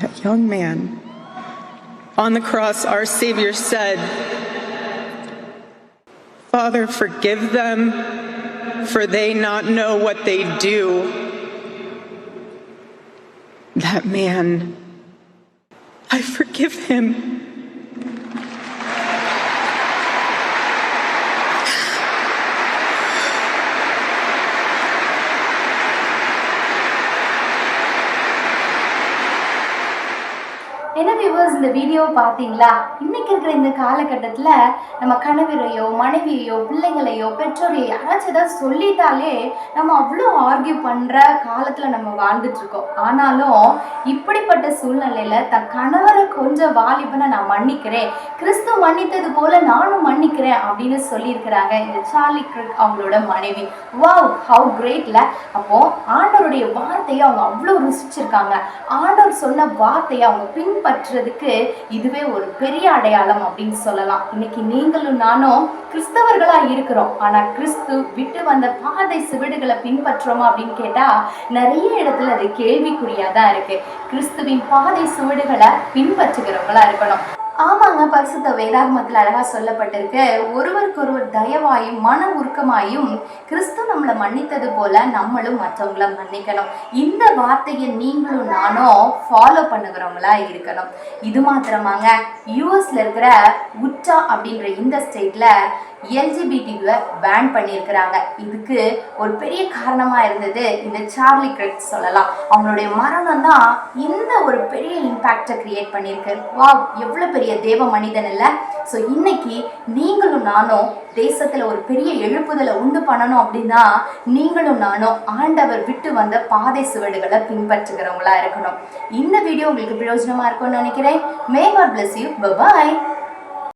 that young man. On the cross, our Savior said, Father, forgive them, for they not know what they do. That man, I forgive him. என்ன viewers இந்த video பார்த்தீங்களா? இன்னைக்கு இருக்கிற இந்த காலகட்டத்தில் நம்ம கணவரையோ மனைவியையோ பிள்ளைங்களையோ பெற்றோரையோ யாராச்சும் ஏதாவது சொல்லிட்டாலே நம்ம அவ்வளோ ஆர்கியூ பண்ணுற காலத்தில் நம்ம வாழ்ந்துட்டு இருக்கோம் ஆனாலும் இப்படிப்பட்ட சூழ்நிலையில் தன் கணவரை கொஞ்சம் வாலிபனை நான் மன்னிக்கிறேன். கிறிஸ்து மன்னித்தது போல நானும் மன்னிக்கிறேன் அப்படின்னு சொல்லியிருக்கிறாங்க இந்த சார்லி கிரிக் அவங்களோட மனைவி. வாவ் ஹவு கிரேட்ல அப்போ ஆண்டவருடைய வார்த்தையை அவங்க அவ்வளோ ருசிச்சிருக்காங்க. ஆண்டவர் சொன்ன வார்த்தையை அவங்க பின்பற்றுறதுக்கு இதுவே ஒரு பெரிய அடையாளம் அப்படின்னு சொல்லலாம். இன்னைக்கு நீங்களும் நானும் கிறிஸ்தவர்களா இருக்கிறோம். ஆனா கிறிஸ்து விட்டு வந்த பாதை சுவடுகளை பின்பற்றுறோமா அப்படின்னு கேட்டா நிறைய இடத்துல அது கேள்விக்குறியா தான் இருக்கு. கிறிஸ்துவின் பாதை சுவடுகளை பின்பற்றுகிறவங்களா இருக்கணும். ஆமாங்க பரிசுத்த வேதாகமத்தில் அழகாக சொல்லப்பட்டிருக்கு. ஒருவருக்கொருவர் தயவாயும் மன உருக்கமாயும் கிறிஸ்து நம்மளை மன்னித்தது போல நம்மளும் மற்றவங்கள மன்னிக்கணும். இந்த வார்த்தையை நீங்களும் நானும் ஃபாலோ பண்ணுகிறவங்களா இருக்கணும். இது மாத்திரமாங்க யூஎஸ்ல இருக்கிற உட்டா அப்படின்ற இந்த ஸ்டேட்ல எல்ஜிபிடிவை பேன் பண்ணியிருக்கிறாங்க. இதுக்கு ஒரு பெரிய காரணமாக இருந்தது இந்த சார்லி கிரெட் சொல்லலாம். அவங்களுடைய மரணம் தான் இந்த ஒரு பெரிய இம்பேக்டை கிரியேட் பண்ணியிருக்கு. வா எவ்வளோ பெரிய தேவ மனிதன் இல்லை. ஸோ இன்னைக்கு நீங்களும் நானும் தேசத்தில் ஒரு பெரிய எழுப்புதலை உண்டு பண்ணணும் அப்படின்னா நீங்களும் நானும் ஆண்டவர் விட்டு வந்த பாதை சுவடுகளை பின்பற்றுகிறவங்களா இருக்கணும். இந்த வீடியோ உங்களுக்கு பிரயோஜனமாக இருக்கும்னு நினைக்கிறேன். May God bless you bye